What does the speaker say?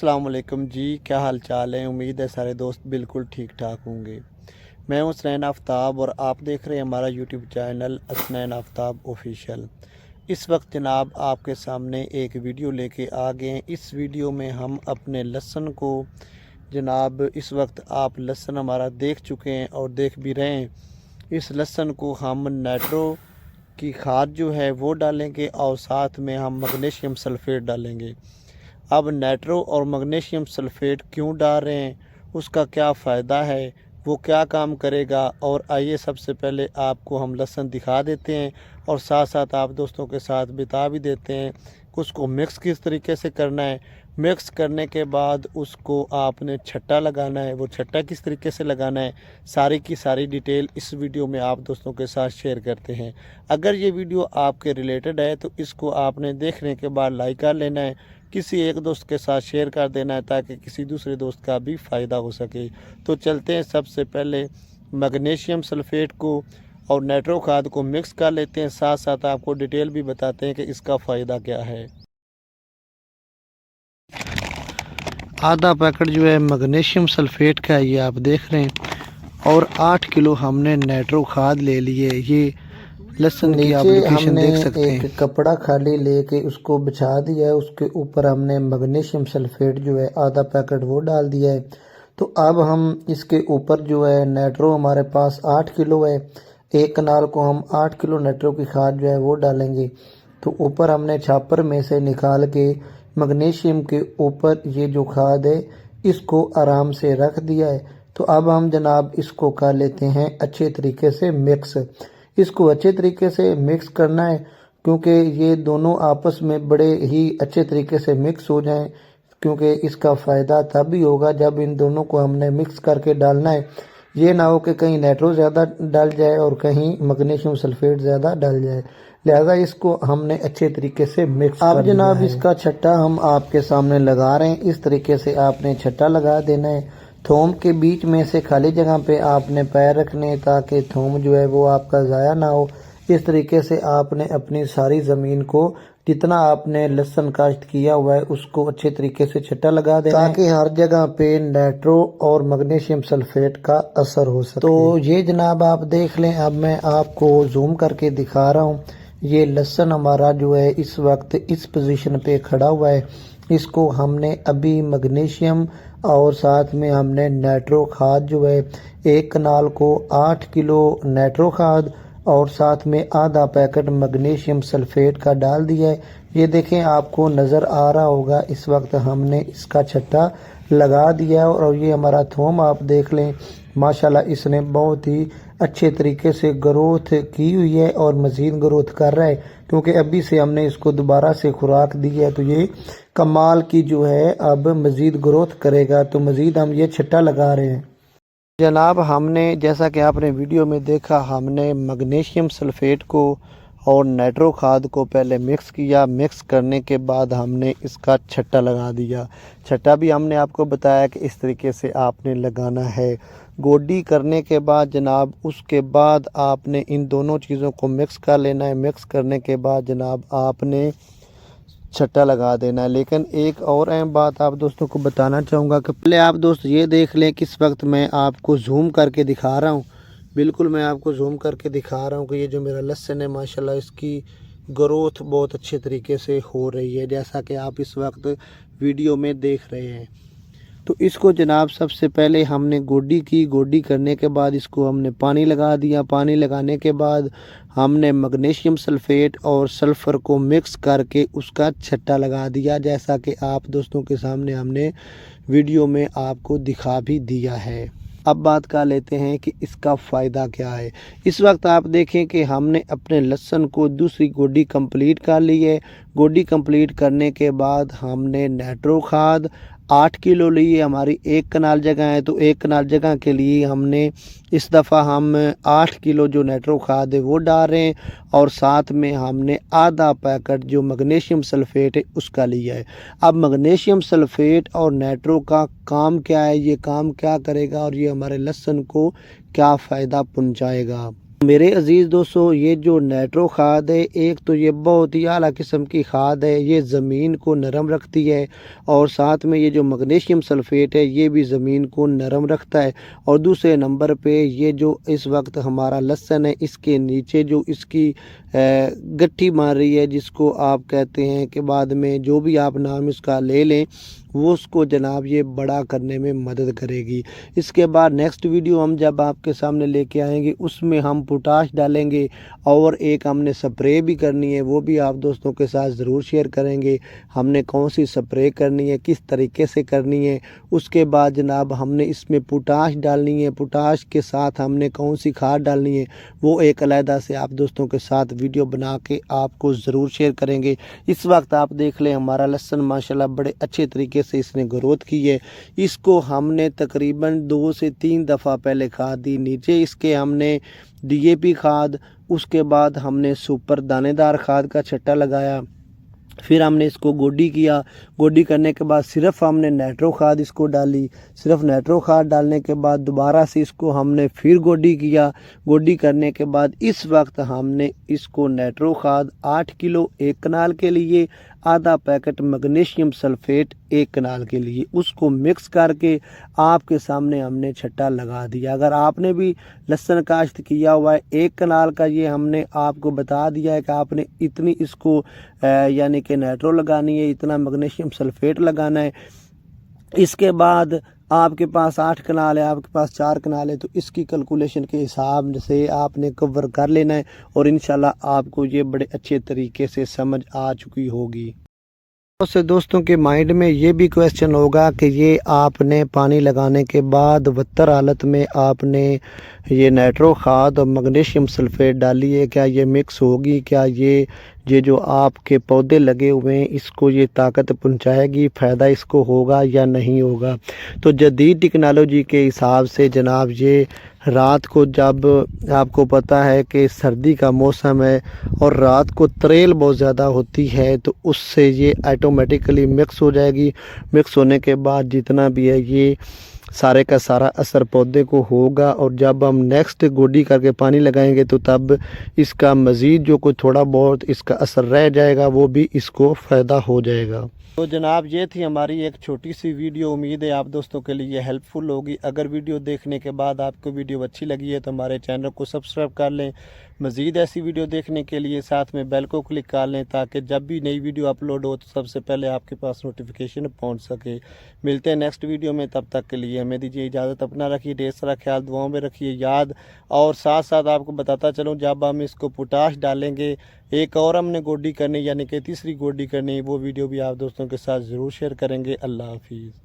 السلام علیکم جی کیا حال چال ہے امید ہے سارے دوست بالکل ٹھیک ٹھاک ہوں گے۔ میں ہوں اسنین آفتاب اور آپ دیکھ رہے ہیں ہمارا YouTube channel Asnain Aftab official اس وقت جناب آپ کے سامنے ایک ویڈیو لے کے آ گئے ہیں۔ اس ویڈیو میں ہم اپنے لہسن کو جناب اس وقت آپ لہسن ہمارا دیکھ چکے ہیں اور دیکھ بھی رہے ہیں۔ اس لہسن کو ہم نیٹرو کی کھاد جو ہے وہ ڈالیں گے اور ساتھ میں ہم مگنیشیم سلفیٹ ڈالیں گے۔ اب نیٹرو اور مگنیشیم سلفیٹ کیوں ڈال رہے ہیں؟ اس کا کیا فائدہ ہے؟ وہ کیا کام کرے گا؟ اور آئیے سب سے پہلے آپ کو ہم لہسن دکھا دیتے ہیں اور ساتھ ساتھ آپ دوستوں کے ساتھ بتا بھی دیتے ہیں اس کو مکس کس طریقے سے کرنا ہے۔ مکس کرنے کے بعد اس کو آپ نے چھٹا لگانا ہے۔ وہ چھٹا کس طریقے سے لگانا ہے؟ ساری کی ساری ڈیٹیل اس ویڈیو میں آپ دوستوں کے ساتھ شیئر کرتے ہیں۔ اگر یہ ویڈیو آپ کے ریلیٹڈ ہے تو اس کو آپ نے دیکھنے کے بعد لائک کر لینا ہے۔ کسی ایک دوست کے ساتھ شیئر کر دینا ہے تاکہ کسی دوسرے دوست کا بھی فائدہ ہو سکے۔ تو چلتے ہیں، سب سے پہلے مگنیشیم سلفیٹ کو اور نیٹرو کھاد کو مکس کر لیتے ہیں۔ ساتھ ساتھ آپ کو ڈیٹیل بھی بتاتے ہیں کہ اس کا فائدہ کیا ہے۔ آدھا پیکٹ جو ہے مگنیشیم سلفیٹ کا، یہ آپ دیکھ رہے ہیں۔ اور آٹھ کلو ہم نے نیٹرو کھاد لے لیے۔ یہ لہسن کی اپلیکیشن دیکھ سکتے ہیں۔ کپڑا خالی لے کے اس کو بچھا دیا ہے اس کے اوپر ہم نے مگنیشیم سلفیٹ جو ہے آدھا پیکٹ وہ ڈال دیا ہے۔ تو اب ہم اس کے اوپر جو ہے نیٹرو ہمارے پاس آٹھ کلو ہے۔ ایک کنال کو ہم آٹھ کلو نیٹرو کی کھاد جو ہے وہ ڈالیں گے۔ تو اوپر ہم نے چھاپر میں سے نکال کے مگنیشیم کے اوپر یہ جو کھاد ہے اس کو آرام سے رکھ دیا ہے۔ تو اب ہم جناب اس کو کر لیتے ہیں اچھے طریقے سے مکس اس کو اچھے طریقے سے مکس کرنا ہے کیونکہ یہ دونوں آپس میں بڑے ہی اچھے طریقے سے مکس ہو جائیں کیونکہ اس کا فائدہ تب بھی ہوگا جب ان دونوں کو ہم نے مکس کر کے ڈالنا ہے۔ یہ نہ ہو کہ کہیں نیٹرو زیادہ ڈال جائے اور کہیں مگنیشیم سلفیٹ زیادہ ڈال جائے۔ لہذا اس کو ہم نے اچھے طریقے سے مکس اب جناب اس کا چھٹا ہم آپ کے سامنے لگا رہے ہیں۔ اس طریقے سے آپ نے چھٹا لگا دینا ہے۔ تھوم کے بیچ میں سے خالی جگہ پہ آپ نے پیر رکھنے تاکہ تھوم جو ہے وہ آپ کا ضائع نہ ہو۔ اس طریقے سے آپ نے اپنی ساری زمین کو جتنا آپ نے لہسن کاشت کیا ہوا ہے اس کو اچھے طریقے سے چھٹا لگا دیں تاکہ ہر جگہ پہ نیٹرو اور مگنیشیم سلفیٹ کا اثر ہو سکے۔ تو یہ جناب آپ دیکھ لیں اب میں آپ کو زوم کر کے دکھا رہا ہوں۔ یہ لہسن ہمارا جو ہے اس وقت اس پوزیشن پہ کھڑا ہوا ہے۔ اس کو ہم نے ابھی مگنیشیم اور ساتھ میں ہم نے نیٹرو کھاد جو ہے، ایک کنال کو آٹھ کلو نیٹرو کھاد اور ساتھ میں آدھا پیکٹ مگنیشیم سلفیٹ کا ڈال دیا ہے۔ یہ دیکھیں، آپ کو نظر آ رہا ہوگا، اس وقت ہم نے اس کا چھٹا لگا دیا اور یہ ہمارا تھوم آپ دیکھ لیں۔ ماشاءاللہ، اس نے بہت ہی اچھے طریقے سے گروتھ کی ہوئی ہے اور مزید گروتھ کر رہا ہے۔ کیونکہ ابھی سے ہم نے اس کو دوبارہ سے خوراک دی ہے، تو یہ کمال کی جو ہے، اب مزید گروتھ کرے گا۔ تو مزید ہم یہ چھٹا لگا رہے ہیں۔ جناب، ہم نے، جیسا کہ آپ نے ویڈیو میں دیکھا، ہم نے مگنیشیم سلفیٹ کو اور نیٹرو کھاد کو پہلے مکس کیا۔ مکس کرنے کے بعد ہم نے اس کا چھٹا لگا دیا۔ چھٹا بھی ہم نے آپ کو بتایا کہ اس طریقے سے آپ نے لگانا ہے۔ گوڈی کرنے کے بعد جناب، اس کے بعد آپ نے ان دونوں چیزوں کو مکس کر لینا ہے۔ مکس کرنے کے بعد جناب، آپ نے چھٹا لگا دینا ہے۔ لیکن ایک اور اہم بات آپ دوستوں کو بتانا چاہوں گا کہ پہلے آپ دوست یہ دیکھ لیں کس وقت میں آپ کو زوم کر کے دکھا رہا ہوں۔ بالکل میں آپ کو زوم کر کے دکھا رہا ہوں کہ یہ جو میرا لسن ہے، ماشاءاللہ اس کی گروتھ بہت اچھے طریقے سے ہو رہی ہے، جیسا کہ آپ اس وقت ویڈیو میں دیکھ رہے ہیں۔ تو اس کو جناب سب سے پہلے ہم نے گوڈی کی، گوڈی کرنے کے بعد اس کو ہم نے پانی لگا دیا۔ پانی لگانے کے بعد ہم نے مگنیشیم سلفیٹ اور سلفر کو مکس کر کے اس کا چھٹا لگا دیا، جیسا کہ آپ دوستوں کے سامنے ہم نے ویڈیو میں آپ کو دکھا بھی دیا ہے۔ اب بات کر لیتے ہیں کہ اس کا فائدہ کیا ہے۔ اس وقت آپ دیکھیں کہ ہم نے اپنے لہسن کو دوسری گوڈی کمپلیٹ کر لی ہے۔ گوڈی کمپلیٹ کرنے کے بعد ہم نے نیٹرو کھاد آٹھ کلو لیے، ہماری ایک کنال جگہ ہے تو ایک کنال جگہ کے لیے ہم نے اس دفعہ ہم آٹھ کلو جو نیٹرو کھاد ہے وہ ڈال رہے ہیں اور ساتھ میں ہم نے آدھا پیکٹ جو مگنیشیم سلفیٹ ہے اس کا لیا ہے۔ اب مگنیشیم سلفیٹ اور نیٹرو کا کام کیا ہے؟ یہ کام کیا کرے گا اور یہ ہمارے لہسن کو کیا فائدہ پہنچائے گا؟ میرے عزیز دوستو، یہ جو نیٹرو کھاد ہے، ایک تو یہ بہت ہی اعلیٰ قسم کی کھاد ہے، یہ زمین کو نرم رکھتی ہے اور ساتھ میں یہ جو مگنیشیم سلفیٹ ہے، یہ بھی زمین کو نرم رکھتا ہے اور دوسرے نمبر پہ یہ جو اس وقت ہمارا لہسن ہے، اس کے نیچے جو اس کی گٹھی مار رہی ہے، جس کو آپ کہتے ہیں کہ بعد میں جو بھی آپ نام اس کا لے لیں وہ اس کو جناب یہ بڑا کرنے میں مدد کرے گی۔ اس کے بعد نیکسٹ ویڈیو ہم جب آپ کے سامنے لے کے آئیں گے، اس میں ہم پوٹاش ڈالیں گے اور ایک ہم نے سپرے بھی کرنی ہے، وہ بھی آپ دوستوں کے ساتھ ضرور شیئر کریں گے۔ ہم نے کون سی سپرے کرنی ہے، کس طریقے سے کرنی ہے، اس کے بعد جناب ہم نے اس میں پوٹاش ڈالنی ہے۔ پوٹاش کے ساتھ ہم نے کون سی کھاد ڈالنی ہے، وہ ایک علیحدہ سے آپ دوستوں کے ساتھ ویڈیو بنا کے آپ کو ضرور شیئر کریں گے۔ اس وقت آپ دیکھ لیں ہمارا لہسن ماشاءاللہ بڑے اچھے طریقے طریقے سے اس نے گروتھ کی ہے۔ اس کو ہم نے تقریباً دو سے تین دفعہ پہلے کھاد دی، نیچے اس کے ہم نے ڈی اے پی کھاد، اس کے بعد ہم نے سپر دانے دار کھاد کا چھٹا لگایا۔ پھر ہم نے اس کو گوڈی کیا۔ گوڈی کرنے کے بعد صرف ہم نے نیٹرو کھاد اس کو ڈالی۔ صرف نیٹرو کھاد ڈالنے کے بعد دوبارہ سے اس کو ہم نے پھر گوڈی کیا۔ گوڈی کرنے کے بعد اس وقت ہم نے اس کو نیٹرو کھاد آٹھ کلو ایک کنال کے لیے آدھا پیکٹ مگنیشیم سلفیٹ ایک کنال کے لیے، اس کو مکس کر کے آپ کے سامنے ہم نے چھٹا لگا دیا۔ اگر آپ نے بھی لہسن کاشت کیا ہوا ہے، ایک کنال کا یہ ہم نے آپ کو بتا دیا ہے کہ آپ نے اتنی اس کو یعنی کہ نیٹرو لگانی ہے، اتنا مگنیشیم سلفیٹ لگانا ہے۔ اس کے بعد آپ کے پاس آٹھ کنال ہے آپ کے پاس چار کنال ہے تو اس کی کلکولیشن کے حساب سے آپ نے کور کر لینا ہے اور انشاءاللہ آپ کو یہ بڑے اچھے طریقے سے سمجھ آ چکی ہوگی۔ بہت سے دوستوں کے مائنڈ میں یہ بھی کویسچن ہوگا کہ یہ آپ نے پانی لگانے کے بعد وطر حالت میں آپ نے یہ نیٹرو کھاد اور مگنیشیم سلفیٹ ڈالی ہے، کیا یہ مکس ہوگی؟ کیا یہ یہ جو آپ کے پودے لگے ہوئے ہیں، اس کو یہ طاقت پہنچائے گی، فائدہ اس کو ہوگا یا نہیں ہوگا؟ تو جدید ٹیکنالوجی کے حساب سے جناب، یہ رات کو جب آپ کو پتہ ہے کہ سردی کا موسم ہے اور رات کو تریل بہت زیادہ ہوتی ہے، تو اس سے یہ آٹومیٹیکلی مکس ہو جائے گی۔ مکس ہونے کے بعد جتنا بھی ہے، یہ سارے کا سارا اثر پودے کو ہوگا۔ اور جب ہم نیکسٹ گوڈی کر کے پانی لگائیں گے، تو تب اس کا مزید جو کوئی تھوڑا بہت اس کا اثر رہ جائے گا، وہ بھی اس کو فائدہ ہو جائے گا۔ تو جناب، یہ تھی ہماری ایک چھوٹی سی ویڈیو۔ امید ہے آپ دوستوں کے لیے ہیلپ فل ہوگی۔ اگر ویڈیو دیکھنے کے بعد آپ کو ویڈیو اچھی لگی ہے تو ہمارے چینل کو سبسکرائب کر لیں۔ مزید ایسی ویڈیو دیکھنے کے لیے ساتھ میں بیل کو کلک کر لیں تاکہ جب بھی نئی ویڈیو اپلوڈ ہو تو سب سے پہلے آپ کے پاس نوٹیفیکیشن پہنچ سکے۔ ملتے ہیں نیکسٹ ویڈیو میں، تب تک کے لیے ہمیں دیجیے اجازت، اپنا رکھیے، ڈھیر سارا خیال دعاؤں میں رکھیے، یاد اور ساتھ ساتھ آپ کو بتاتا چلوں، جب ہم اس کو پوٹاش ڈالیں گے، ایک اور ہم نے گوڈی کرنی یعنی کہ تیسری گوڈی کرنی، وہ ویڈیو بھی آپ دوستوں کے ساتھ ضرور شیئر کریں گے۔ اللہ حافظ۔